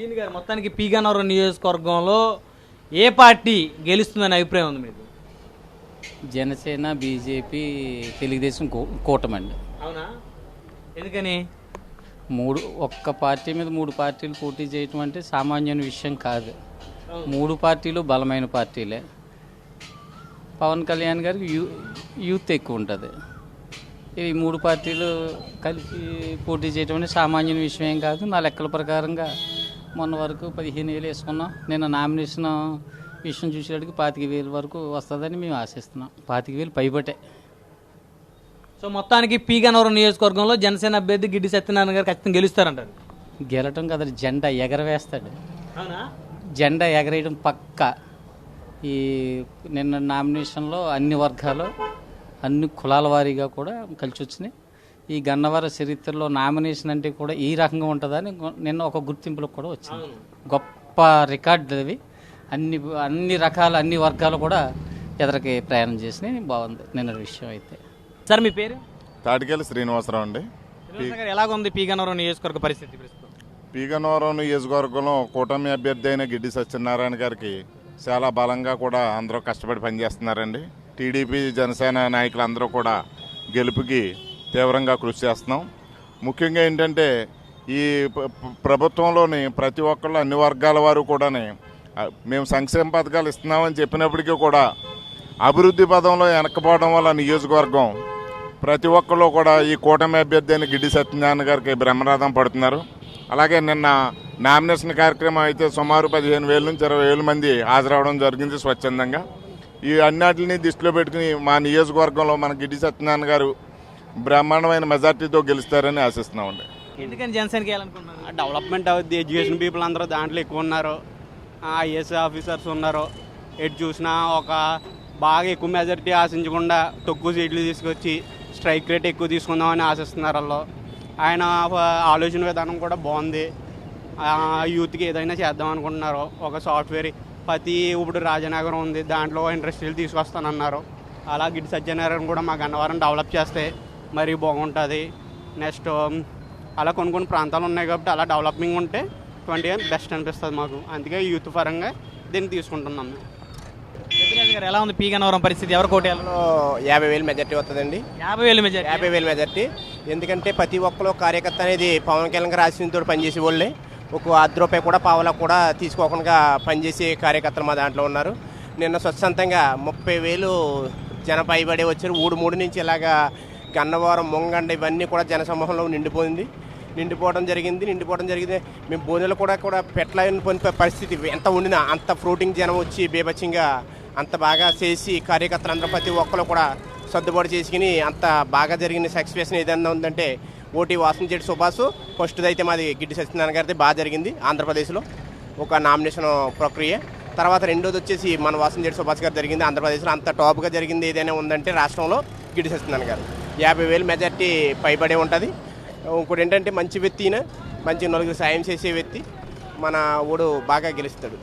Scene గారు మొత్తానికి పీగనవరం నియోజకవర్గంలో ఏ పార్టీ గెలుస్తుందని అభిప్రాయం ఉంది మీకు? జనసేన బీజేపీ తెలుగుదేశం కూటమండి. అవునా? ఎందుకని? మూడు ఒక్క పార్టీ మీద మూడు పార్టీలు పోటీ చేయటం అంటే సామాన్యమైన విషయం కాదు. మూడు పార్టీలు బలమైన పార్టీలే. పవన్ కళ్యాణ్ గారికి యూ యూత్ ఎక్కువ ఉంటుంది. ఈ మూడు పార్టీలు కలిసి పోటీ చేయటం అనేది సామాన్యమైన విషయం ఏం కాదు. నా లెక్కల ప్రకారంగా మొన్న వరకు పదిహేను వేలు వేసుకున్నాం. నిన్న నామినేషన్ విషయం చూసేటికి పాతిక వేలు వరకు వస్తుందని మేము ఆశిస్తున్నాం. పాతిక వేలు పైబట్టే సో మొత్తానికి పీగనవరం నియోజకవర్గంలో జనసేన అభ్యర్థి గిడ్డి సత్యనారాయణ గారు ఖచ్చితంగా గెలుస్తారంటారు. గెలటం కదా జెండా ఎగరవేస్తాడు. జెండా ఎగరేయడం పక్క. ఈ నిన్న నామినేషన్లో అన్ని వర్గాలు అన్ని కులాల వారీగా కూడా కలిసి వచ్చినాయి ఈ గన్నవర చరిత్రలో నామినేషన్ అంటే కూడా ఈ రకంగా ఉంటుందని నిన్న ఒక గుర్తింపులకు కూడా వచ్చింది. గొప్ప రికార్డు అవి అన్ని అన్ని రకాల అన్ని వర్గాలు కూడా ఎదరికి ప్రయాణం చేసినాయి బాగుంది నిన్న విషయం అయితే. సార్ మీ పేరు? తాటికేలి శ్రీనివాసరావు అండి. ఎలాగుంది పీగనవరం నియోజకవర్గ పరిస్థితి పీగనవరం నియోజకవర్గంలో కూటమి అభ్యర్థి అయిన గిడ్డి సత్యనారాయణ గారికి చాలా బలంగా కూడా అందరూ కష్టపడి పనిచేస్తున్నారండి. టీడీపీ జనసేన నాయకులు అందరూ కూడా గెలుపుకి తీవ్రంగా కృషి చేస్తున్నాం. ముఖ్యంగా ఏంటంటే ఈ ప్రభుత్వంలోని ప్రతి ఒక్కళ్ళు అన్ని వర్గాల వారు కూడాని మేము సంక్షేమ పథకాలు ఇస్తున్నామని చెప్పినప్పటికీ కూడా అభివృద్ధి పదంలో వెనకపోవడం వల్ల నియోజకవర్గం ప్రతి ఒక్కళ్ళు కూడా ఈ కూటమి అభ్యర్థి అయిన గిడ్డి సత్యనారాయణ గారికి బ్రహ్మరథం పడుతున్నారు. అలాగే నిన్న నామినేషన్ కార్యక్రమం అయితే సుమారు పదిహేను వేల నుంచి ఇరవై వేల మంది హాజరవడం జరిగింది స్వచ్ఛందంగా. ఈ అన్నిటిని దృష్టిలో పెట్టుకుని మా నియోజకవర్గంలో మన గిడ్డి సత్యనారాయణ గారు బ్రహ్మాండమైన మెజార్టీతో గెలుస్తారని ఆశిస్తున్నామండి. ఎందుకని జనసేనకి వెళ్ళాలనుకుంటున్నారు డెవలప్మెంట్ అవుద్ది ఎడ్యుకేషన్ పీపుల్ అందరూ దాంట్లో ఎక్కువ ఉన్నారు. ఐఏఎస్ ఆఫీసర్స్ ఉన్నారు. ఎటు చూసినా ఒక బాగా ఎక్కువ మెజారిటీ ఆశించకుండా తక్కువ సీట్లు తీసుకొచ్చి స్ట్రైక్ రేట్ ఎక్కువ తీసుకుందామని ఆశిస్తున్నారు వాళ్ళు. ఆయన ఆలోచన విధానం కూడా బాగుంది. ఆ, యూత్కి ఏదైనా చేద్దాం అనుకుంటున్నారు. ఒక సాఫ్ట్వేర్ ప్రతి ఇప్పుడు రాజనగరం ఉంది దాంట్లో ఇండస్ట్రీలు తీసుకొస్తానన్నారు. అలా గిట్టి సత్యనారాయణ కూడా మా గన్నవరం డెవలప్ చేస్తే మరీ బాగుంటుంది. నెక్స్ట్ అలా కొన్ని కొన్ని ప్రాంతాలు ఉన్నాయి కాబట్టి అలా డెవలపింగ్ ఉంటే ట్వంటీ బెస్ట్ అనిపిస్తుంది మాకు. అందుకే యూత్ పరంగా దీన్ని తీసుకుంటున్నాం గారు ఎలా ఉంది పీగనవరం పరిస్థితి? ఎవరు లో యాభై వేలు మెజార్టీ వస్తుందండి యాభై వేలు మెజారిటీ. యాభై వేలు మెజార్టీ. ఎందుకంటే ప్రతి ఒక్కరు కార్యకర్త అనేది పవన్ కళ్యాణ్ గారు ఆశీస్సుతో పనిచేసే వాళ్ళే. ఒక అర్ధ రూపాయి కూడా పావలా కూడా తీసుకోకుండా పనిచేసే కార్యకర్తలు మా దాంట్లో ఉన్నారు. నిన్న స్వచ్ఛందంగా ముప్పై వేలు జన పైబడి వచ్చారు. మూడు మూడు నుంచి ఇలాగా గన్నవరం ముంగండ ఇవన్నీ కూడా జనసమూహంలో నిండిపోయింది. నిండిపోవడం జరిగింది నిండిపోవడం జరిగింది. మేము భోజనాలు కూడా కూడా పెట్టలేని పరిస్థితి. ఎంత ఉండినా అంత ఫ్రూటింగ్ జనం వచ్చి బీభత్సంగా అంత బాగా చేసి కార్యకర్తలందరూ ప్రతి ఒక్కరు కూడా సర్దుబాటు చేసుకుని అంత బాగా జరిగిన సక్సెస్ ఏదైనా ఉందంటే ఓటీ వాసంచెట్టి సుభాష్ ఫస్ట్ది అయితే మాది గిడ్డి సత్యనారాయణ గారిది బాగా జరిగింది ఆంధ్రప్రదేశ్లో. ఒక నామినేషన్ ప్రక్రియ. తర్వాత రెండోది వచ్చేసి మన వాసంచెట్టి సుభాష్ గారు జరిగింది ఆంధ్రప్రదేశ్లో. అంత టాప్గా జరిగింది ఏదైనా ఉందంటే రాష్ట్రంలో గిడ్డి సత్యనారాయణ గారు. యాభై వేలు మెజార్టీ పైబడే ఉంటుంది. ఇంకోటి ఏంటంటే మంచి వ్యక్తి మంచి నలుగురు సాయం చేసే వ్యక్తి. మన ఊడు బాగా గెలుస్తాడు.